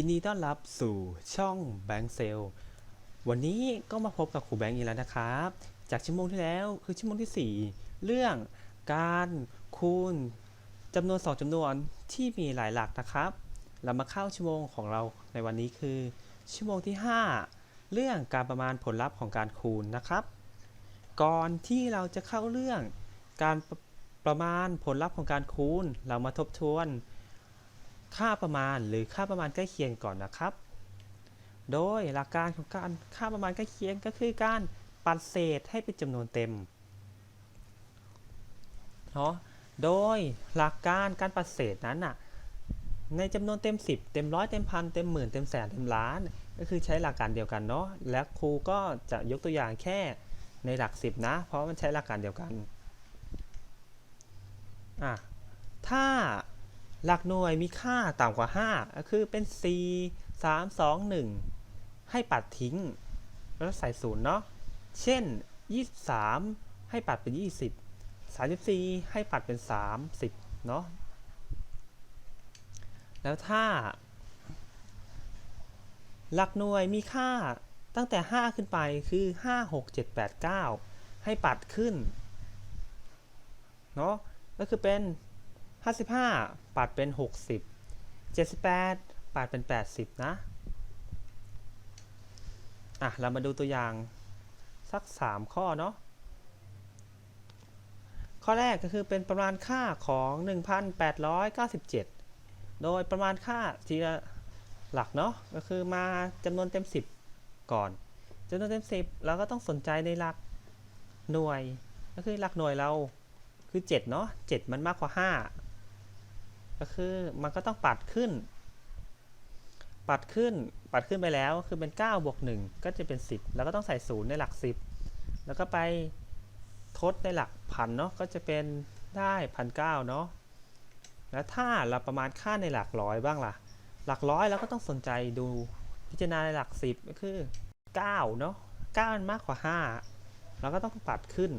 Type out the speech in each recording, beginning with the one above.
ยินดีต้อนรับสู่ช่องแบงค์เซลวันนี้ก็มาพบกับครูแบงค์อีกแล้วนะครับ จากชั่วโมงที่แล้วคือชั่วโมงที่ 4 เรื่องการคูณจำนวนสองจำนวนที่มีหลายหลักนะครับ เรามาเข้าชั่วโมงของเราในวันนี้คือ ชั่วโมงที่ 5 เรื่องการประมาณผลลัพธ์ของการคูณนะครับ ก่อนที่เราจะเข้าเรื่องการประประมาณผลลัพธ์ของการคูณ เรามาทบทวน ค่าประมาณหรือค่าประมาณใกล้เคียงก่อนนะครับ โดยหลักการของการค่าประมาณใกล้เคียงก็คือการปัดเศษให้เป็นจำนวนเต็มเนาะโดยหลักการการปัดเศษนั้นน่ะในจำนวนเต็ม 10 เต็มร้อยเต็มพันเต็มหมื่นเต็มแสนเต็มล้าน ก็คือใช้หลักการเดียวกันเนาะและครูก็จะยกตัวอย่างแค่ในหลัก 10 นะ เพราะมันใช้หลักการเดียวกันอะถ้า หลักหน่วยมีค่าต่ำกว่า 5 ก็คือเป็น 4 3 2 1 ให้ปัดทิ้ง แล้วใส่ศูนย์เนาะ เช่น 23 ให้ปัดเป็น 20 34 ให้ปัดเป็น 30 เนาะ แล้วถ้า หลักหน่วยมีค่าตั้งแต่ 5 ขึ้นไปคือ 5 6 7 8 9 ให้ปัดขึ้น เนาะ ก็คือเป็น 55 ปัดเป็น 60 78 ปัดเป็น 80 นะ อะ เรามาดูตัวอย่างสัก 3 ข้อเนาะ ข้อแรกก็คือเป็นประมาณค่าของ 1,897 โดยประมาณค่าทีละหลักเนาะ ก็คือมาจำนวนเต็ม 10 ก่อนจำนวนเต็ม 10 เราก็ต้องสนใจในหลักหน่วย ก็คือหลักหน่วยเราคือ 7 เนาะ7 มันมากกว่า 5 ก็คือมันก็ต้องปัดขึ้น ปัดขึ้น ปัดขึ้นไปแล้วคือเป็น9บวก1ก็จะเป็น 10 แล้วก็ต้องใส่0ในหลัก 10 แล้วก็ไปทดในหลักพันเนาะก็จะเป็นได้พันเเนาะแล้วถ้าเราประมาณค่าในหลักร้อยบ้างล่ะ หลักร้อยเราก็ต้องสนใจดูพิจารณาในหลัก 10 ก็คือ9เนาะ9มันมากกว่า 5 เราก็ต้องปัดขึ้น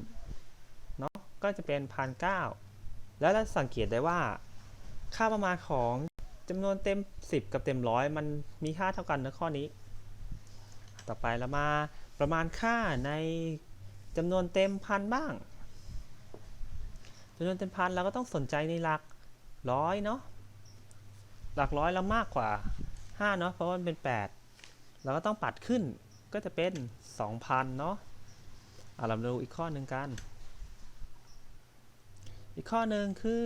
เนาะก็จะเป็นพันเแล้วเราสังเกตได้ว่า ค่าประมาณของจำนวนเต็ม 10 กับเต็มร้อยมันมีค่าเท่ากันในข้อนี้ ต่อไปเรามาประมาณค่าในจำนวนเต็มพันบ้างจำนวนเต็มพันเราก็ต้องสนใจในหลักร้อยเนาะหลักร้อยเรามากกว่า 5 เนาะเพราะมันเป็น 8 เราก็ต้องปัดขึ้นก็จะเป็น 2,000 เนาะเอาเราดูอีกข้อหนึ่งกัน อีกข้อหนึ่งคือ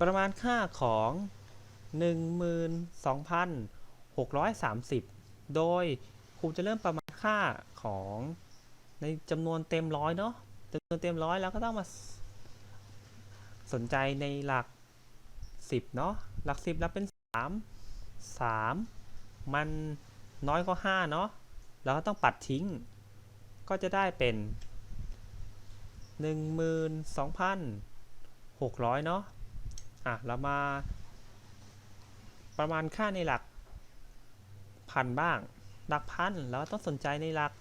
ประมาณค่าของ 12,630 โดยครูจะเริ่มประมาณค่าของในจำนวนเต็มร้อยเนาะจำนวนเต็มร้อยแล้วก็ต้องมาสนใจในหลัก 10 เนาะหลัก 10 แล้วเป็น 3 3 มันน้อยกว่า5เนาะเราก็ต้องปัดทิ้ง ก็จะได้เป็น 12,600 เนาะ อะเรามา ประมาณค่าในหลักพันบ้าง หลักพันเราต้องสนใจในหลัก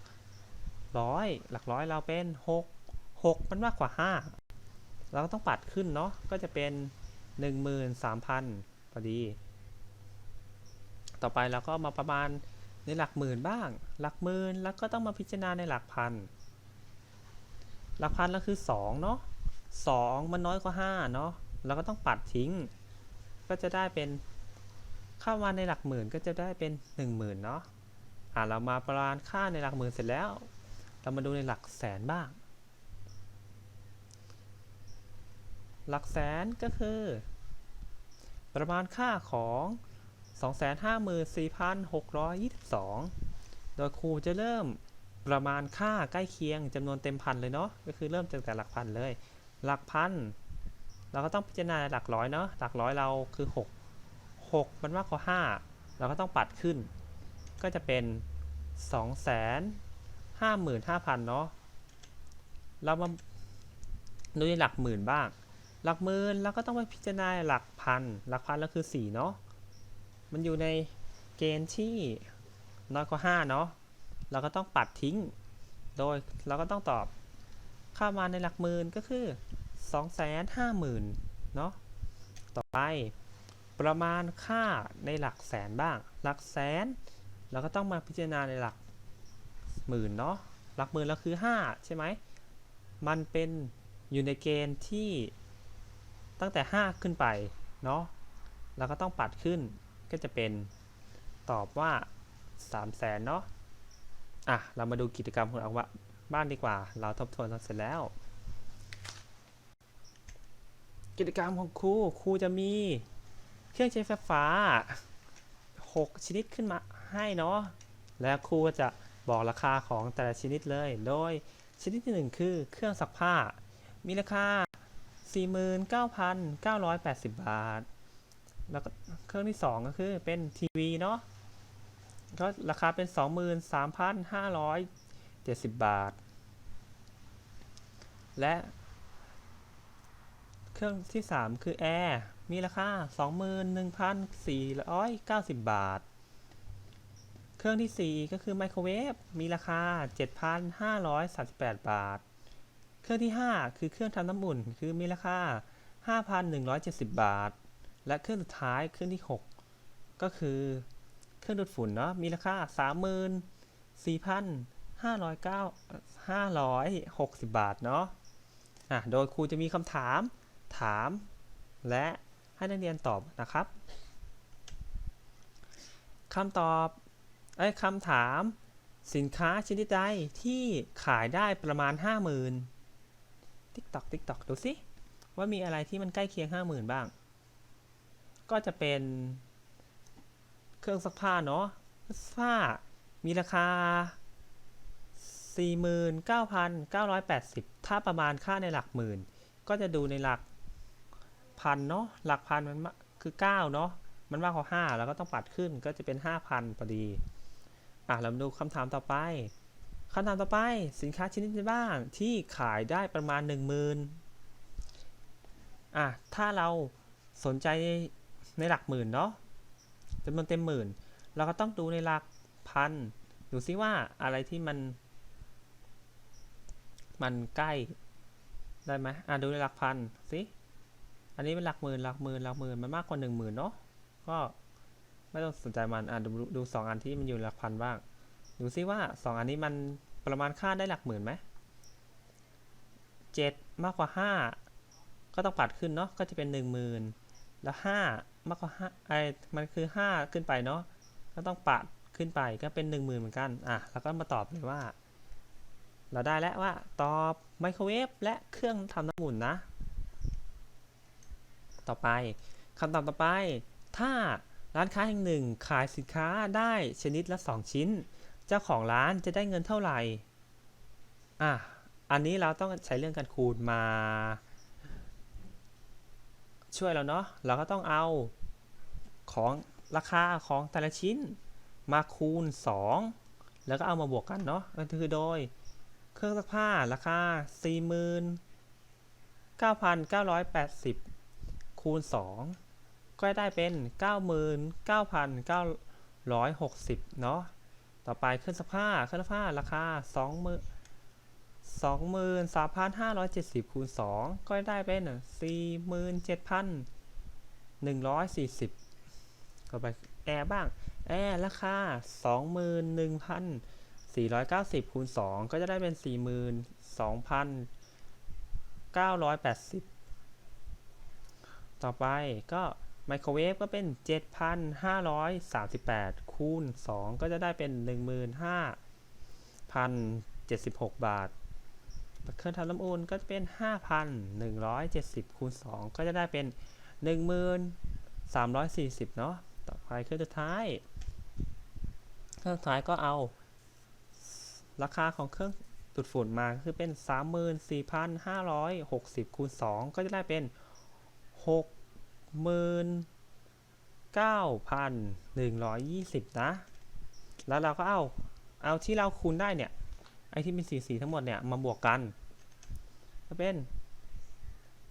ร้อยหลักร้อยเราเป็น6 6มันมากกว่า 5 เราก็ต้องปัดขึ้นเนาะก็จะเป็น 13,000พอดี ต่อไปเราก็มาประมาณในหลักหมื่นบ้าง หลักหมื่นแล้วก็ต้องมาพิจารณาในหลักพันหลักพันแล้วคือ 2 เนาะ2มันน้อยกว่า 5 เนาะ เราก็ต้องปัดทิ้ง ก็จะได้เป็นค่ามาในหลักหมื่นก็จะได้เป็น 10,000เนาะอ่าเรามาประมาณค่าในหลักหมื่นเสร็จแล้ว เรามาดูในหลักแสนบ้าง หลักแสนก็คือ ประมาณค่าของ 254,622 โดยครูจะเริ่มประมาณค่าใกล้เคียงจำนวนเต็มพันเลยเนาะก็คือเริ่มจากแต่หลักพันเลย หลักพัน เราก็ต้องพิจารณาหลักร้อยเนาะหลักร้อยเราคือ 6 6 มันมากกว่า 5 เราก็ต้องปัดขึ้น ก็จะเป็น 255,000 เนาะเรามาดูในหลักหมื่นบ้าง หลักหมื่นเราก็ต้องไปพิจารณาหลักพัน หลักพันแล้วคือ 4 เนาะมันอยู่ในเกณฑ์ที่น้อยกว่า 5 เนาะเราก็ต้องปัดทิ้ง โดยเราก็ต้องตอบค่ามาในหลักหมื่นก็คือ 250,000เนาะต่อไปประมาณค่าในหลักแสนบ้าง หลักแสนเราก็ต้องมาพิจารณาในหลักหมื่นเนาะหลักหมื่นเราคือ 5 ใช่ไหมมันเป็นอยู่ในเกณฑ์ที่ตั้งแต่ 5 ขึ้นไปเนาะเราก็ต้องปัดขึ้นก็จะเป็นตอบว่า 3 0 0แสนเนาะอะ เรามาดูกิจกรรมของเราบ้านดีกว่า เราทบทวนเสร็จแล้ว กิจกรรมของครู ครูจะมีเครื่องใช้ไฟฟ้า 6 ชนิดขึ้นมาให้เนาะ แล้วครูก็จะบอกราคาของแต่ละชนิดเลย โดยชนิดที่ 1 คือเครื่องซักผ้า มีราคา 49,980 บาท แล้วก็เครื่องที่ 2 ก็คือเป็นทีวีเนาะ ก็ราคาเป็น 23,570 บาท และ เครื่องที่ 3 คือแอร์มีราคา 21,490 บาท เครื่องที่ 4 ก็คือไมโครเวฟมีราคา 7,538 บาท เครื่องที่ 5 คือเครื่องทำน้ำอุ่นคือมีราคา 5,170 บาท และเครื่องสุดท้ายเครื่องที่ 6 ก็คือเครื่องดูดฝุ่นเนาะมีราคา 34,509 560 บาทเนาะอะโดยครูจะมีคำถาม ถาม และให้นักเรียนตอบนะครับคำตอบไอ้คำถามสินค้าชนิดใดที่ขายได้ประมาณ 50,000ติ๊กตอกติ๊กตอกดูสิว่ามีอะไรที่มันใกล้เคียง 50,000 บ้าง ก็จะเป็นเครื่องซักผ้าเนาะเครื่องซักผ้ามีราคา 49,980 ถ้าประมาณค่าในหลักหมื่น ก็จะดูในหลัก พันเนาะหลักพันมันคือ 9 เนาะมันมากกว่า 5 แล้วก็ต้องปัดขึ้นก็จะเป็น 5,000พอดีอะเรามาดูคำถามต่อไปคำถามต่อไปสินค้าชนิดใดบ้างที่ขายได้ประมาณ 10,000อะถ้าเราสนใจในหลักหมื่นเนาะจำนวนเต็มหมื่น เราก็ต้องดูในหลักพันดูซิว่าอะไรที่มัน มันใกล้ได้ไหมอะดูในหลักพันสิ อันนี้เป็นหลักหมื่นหลักหมื่นหลักหมื่นมันมากกว่าหนึ่งหมื่นเนาะก็ไม่ต้องสนใจมันอะดูดูสองอันที่มันอยู่หลักพันบ้างดูซิว่าสองอันนี้มันประมาณค่าได้หลักหมื่นไหมเจ็ดมากกว่าห้าก็ต้องปัดขึ้นเนาะก็จะเป็นหนึ่งหมื่นแล้วห้ามากกว่าห้าไอ้มันคือห้าขึ้นไปเนาะก็ต้องปัดขึ้นไปก็เป็นหนึ่งหมื่นเหมือนกันอะแล้วก็มาตอบเลยว่า เราได้แล้วว่าตอบไมโครเวฟและเครื่องทำน้ำอุ่นนะ ต่อไปคำตอบต่อไป ถ้าร้านค้าแห่งหนึ่งขายสินค้าได้ชนิดละ 2 ชิ้น เจ้าของร้านจะได้เงินเท่าไหร่ อะ อันนี้เราต้องใช้เรื่องการคูณมา ช่วยเราเนาะ เราก็ต้องเอาของราคาของแต่ละชิ้นมาคูณ 2 แล้วก็เอามาบวกกันเนาะก็คือโดยเครื่องซักผ้าราคา 49,980 คูณ 2 ก็ได้เป็น 99,960 เนาะ ต่อไปเครื่องซักผ้าเครื่องซักผ้าราคา 20,000 23,570 คูณ 2 ก็ได้เป็น 47,140ต่อไปแอร์บ้าง แอร์ราคา 21,490 คูณ 2 ก็จะได้เป็น 42,980 ต่อไปก็ไมโครเวฟก็เป็น 7,538 คูณ 2 ก็จะได้เป็น 15,076 บาท เครื่องทำน้ำอุ่นก็จะเป็น 5,170 คูณ 2 ก็จะได้เป็น 1340 เนาะ ต่อไปเครื่องสุดท้าย เครื่องสุดท้ายก็เอา ราคาของเครื่องดูดฝุ่นมาคือเป็น 34,560 คูณ 2 ก็จะได้เป็น หมื่นเก้าพันหนึ่งร้อยยี่สิบนะ แล้วเราก็เอา เอาที่เราคูณได้เนี่ย ไอที่เป็นสีสีทั้งหมดเนี่ย มาบวกกัน ก็เป็น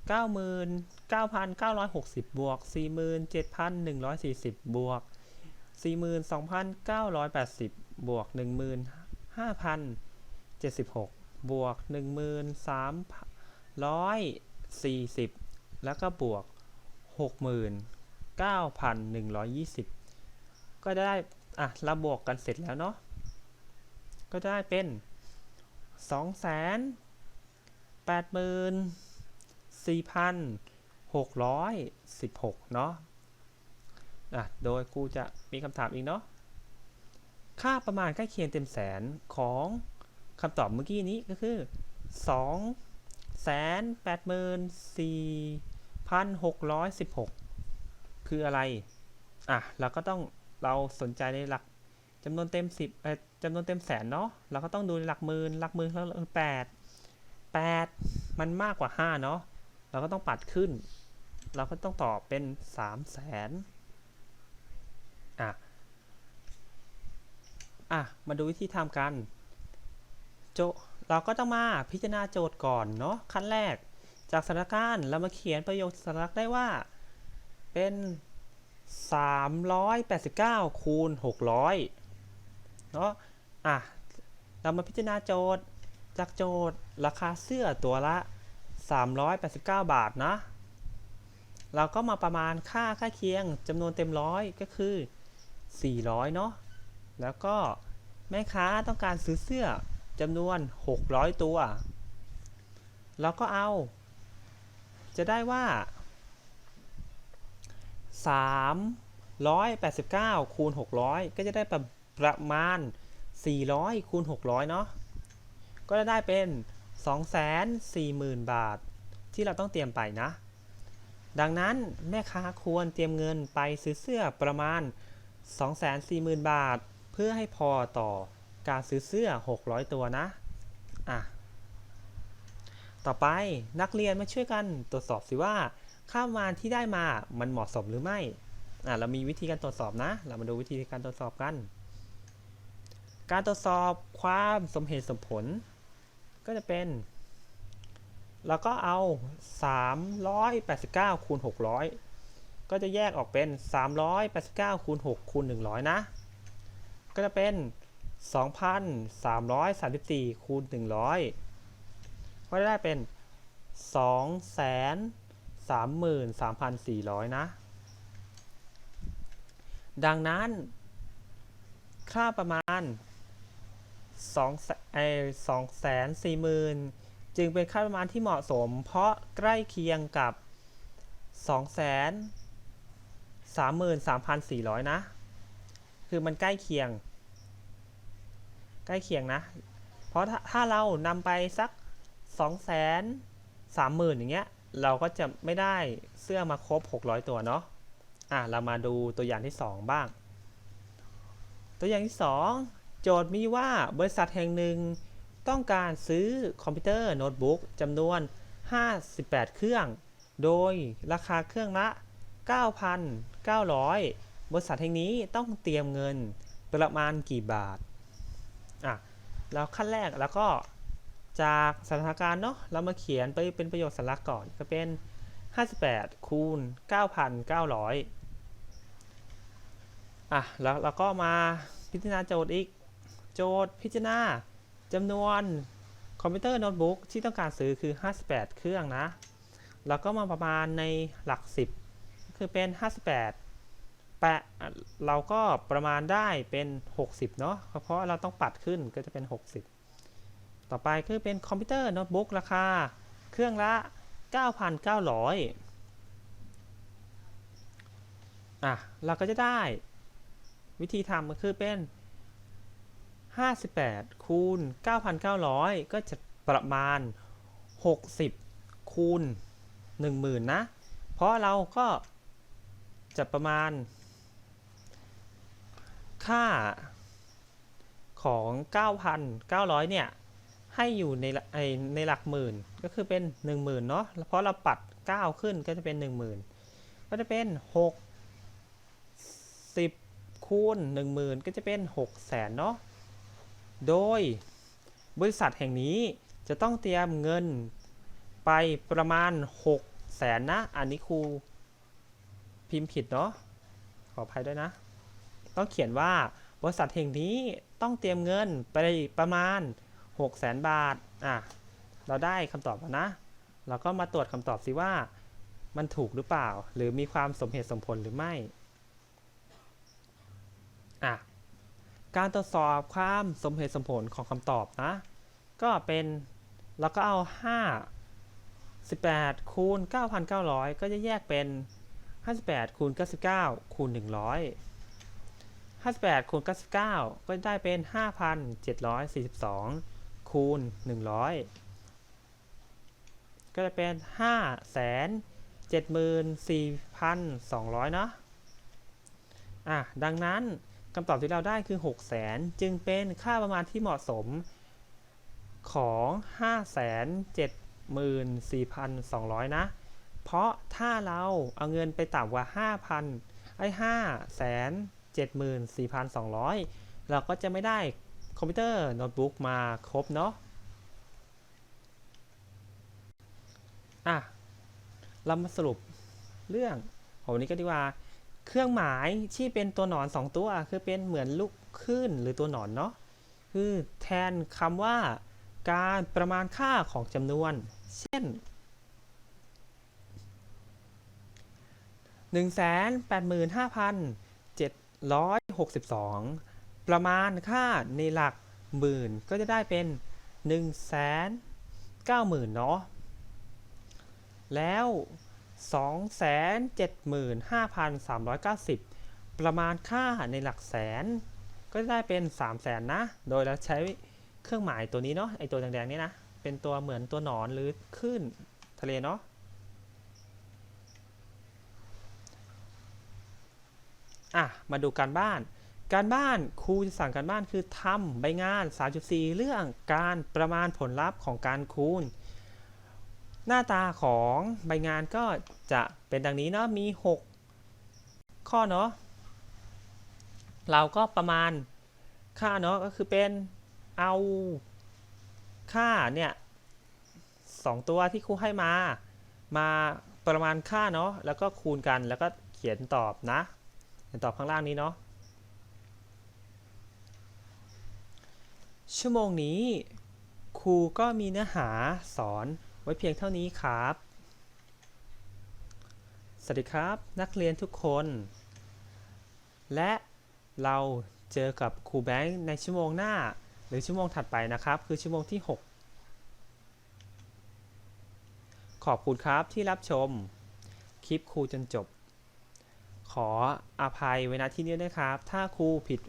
เก้าหมื่นเก้าพันเก้าร้อยหกสิบบวกสี่หมื่นเจ็ดพันหนึ่งร้อยสี่สิบบวกสี่หมื่นสองพันเก้าร้อยแปดสิบบวกหนึ่งหมื่นห้าพันเจ็ดสิบหกบวกหนึ่งหมื่นสามร้อยสี่สิบแล้วก็บวก 69,120 ก็จะได้ อะเราบวกกันเสร็จแล้วเนาะ ก็จะได้เป็น 2 8 4 616 เนาะอะโดยครูจะมีคำถามอีกเนาะ ค่าประมาณใกล้เคียงเต็มแสนของคำตอบเมื่อกี้นี้ก็คือ 2 8 4 616 คืออะไร อะ เราก็ต้องเราสนใจในหลักจำนวนเต็ม 10เอ่อจำนวนเต็มแสนเนาะ เราก็ต้องดูในหลักหมื่น หลักหมื่นแล้วแปดแปดมันมากกว่า 5 เนาะ เราก็ต้องปัดขึ้น เราก็ต้องตอบเป็น3แสนอะ อะ มาดูวิธีทำกัน โจ เราก็ต้องมาพิจารณาโจทย์ก่อนเนาะ ขั้นแรก จากสถานการณ์เรามาเขียนประโยคสัญลักษณ์ได้ว่า เป็น 389 คูณ 600 เนาะอะ เรามาพิจารณาโจทย์ จากโจทย์ราคาเสื้อตัวละ 389 บาทนะ เราก็มาประมาณค่าค่าเคียงจำนวนเต็มร้อยก็คือ 400 เนาะ แล้วก็แม่ค้าต้องการซื้อเสื้อจำนวน 600 ตัวเราก็เอา จะได้ว่า 389 คูณ 600 ก็จะได้ประประมาณ 400 คูณ 600 เนาะก็จะได้เป็น 240,000 บาท ที่เราต้องเตรียมไปนะ ดังนั้นแม่ค้าควรเตรียมเงินไปซื้อเสื้อประมาณ 240,000 บาท เพื่อให้พอต่อการซื้อเสื้อ 600 ตัวนะ อะ ต่อไปนักเรียนมาช่วยกันตรวจสอบสิว่าค่ามาณที่ได้มามันเหมาะสมหรือไม่อะเรามีวิธีการตรวจสอบนะ เรามาดูวิธีการตรวจสอบกัน การตรวจสอบความสมเหตุสมผล ก็จะเป็น เราก็เอา 389คูณ600 ก็จะแยกออกเป็น 389คูณ6คูณ100 นะ ก็จะเป็น 2,334คูณ100 ก็ได้เป็น 233,400 นะ ดังนั้น ค่าประมาณ2ไอ้240,000จึงเป็นค่าประมาณที่เหมาะสม เพราะใกล้เคียงกับ 233,400 นะ คือมันใกล้เคียง ใกล้เคียงนะ เพราะถ้าถ้าเรานำไปสัก 2 3 0 0 0 0อย่างเงี้ย เราก็จะไม่ได้เสื้อมาครบ 600 ตัวเนาะ อะ เรามาดูตัวอย่างที่ 2 บ้าง ตัวอย่างที่ 2 โจทย์มีว่าบริษัทแห่งหนึ่งต้องการซื้อคอมพิวเตอร์โน้ตบุ๊กจำนวน 58 เครื่อง โดยราคาเครื่องละ 9,900 บริษัทแห่งนี้ต้องเตรียมเงินประมาณกี่บาท อะ แล้วขั้นแรกแล้วก็ จากสถานการณ์เนาะเรามาเขียนไปเป็นประโยคสัญลักษณ์ก่อนก็เป็น 58 คูณ 9,900 อะ แล้วเราก็มาพิจารณาโจทย์อีก โจทย์พิจารณาจำนวนคอมพิวเตอร์โน้ตบุ๊กที่ต้องการซื้อคือ 58 เครื่องนะ แล้วก็มาประมาณในหลัก 10 คือเป็น 58 แปะ เราก็ประมาณได้เป็น 60 เนาะ เพราะเราต้องปัดขึ้นก็จะเป็น 60 ต่อไปคือเป็นคอมพิวเตอร์โน้ตบุ๊กราคา เครื่องละ 9,900อะเราก็จะได้ วิธีทำก็คือเป็น 58 คูณ 9,900 ก็จะประมาณ 60 คูณ 10,000 นะ เพราะเราก็จะประมาณ ค่าของ 9,900 เนี่ย ให้อยู่ในไอในหลักหมื่นก็คือเป็น 10,000เนาะเพราะเราปัด 9 ขึ้นก็จะเป็น 10,000 ก็จะเป็น 6 10 คูณ 10,000 ก็จะเป็น6แสนเนาะโดยบริษัทแห่งนี้จะต้องเตรียมเงินไปประมาณ6แสนนะ อันนี้ครูพิมพ์ผิดเนาะขออภัยด้วยนะ ต้องเขียนว่าบริษัทแห่งนี้ต้องเตรียมเงินไปประมาณ 6แสนบาท อะ เราได้คำตอบแล้วนะ เราก็มาตรวจคำตอบสิว่า มันถูกหรือเปล่า หรือมีความสมเหตุสมผลหรือไม่ อะ การตรวจสอบความสมเหตุสมผลของคำตอบนะ ก็เป็น เราก็เอา 5 18คูณ9,900 ก็จะแยกเป็น 58คูณ99คูณ100 58คูณ99 ก็จะได้เป็น 5,742 คูณ 100 ก็จะเป็น5 74,200 เนาะอะดังนั้นคำตอบที่เราได้คือ 6 0 0 0 0จึงเป็นค่าประมาณที่เหมาะสมของ 574,200 นะ เพราะถ้าเราเอาเงินไปต่ำกว่า 5,000 ไอ้ 574,200 เราก็จะไม่ได้ คอมพิวเตอร์โน้ตบุ๊กมาครบเนาะอะเรามาสรุปเรื่องของวันนี้ก็ดีกว่า เครื่องหมายที่เป็นตัวหนอน 2 ตัวคือเป็นเหมือนลูกคลื่นหรือตัวหนอนเนาะคือแทนคำว่าการประมาณค่าของจำนวน เช่น 185,762 ประมาณค่าในหลักหมื่นก็จะได้เป็น190,000เนาะแล้ว 275,390 ประมาณค่าในหลักแสน ก็จะได้เป็น 3 0 0แสนนะ โดยเราใช้เครื่องหมายตัวนี้เนาะไอตัวแดงๆนี่นะ เป็นตัวเหมือนตัวหนอนหรือคลื่นทะเลเนาะอะ มาดูการบ้าน การบ้านครูจะสั่งการบ้านคือทำใบงาน 3.4 เรื่องการประมาณผลลัพธ์ของการคูณ หน้าตาของใบงานก็จะเป็นดังนี้เนาะมี 6 ข้อเนาะเราก็ประมาณค่าเนาะก็คือเป็นเอาค่าเนี่ยสองตัวที่ครูให้มา มาประมาณค่าเนาะแล้วก็คูณกันแล้วก็เขียนตอบนะเขียนตอบข้างล่างนี้เนาะ ชั่วโมงนี้ ครูก็มีเนื้อหาสอนไว้เพียงเท่านี้ครับ สวัสดีครับนักเรียนทุกคน และเราเจอกับครูแบงค์ในชั่วโมงหน้า หรือชั่วโมงถัดไปนะครับ คือชั่วโมงที่ 6 ขอบคุณครับที่รับชม คลิปครูจนจบ ขออภัยไว้ณที่นี้ด้วยครับ ถ้าครูผิด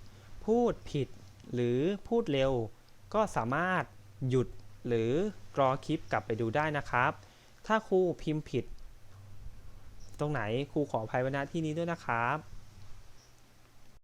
พูดผิด หรือพูดเร็ว ก็สามารถหยุดหรือกรอคลิปกลับไปดูได้นะครับ ถ้าครูพิมพ์ผิด ตรงไหนครูขออภัยไว้ณที่นี้ด้วยนะครับ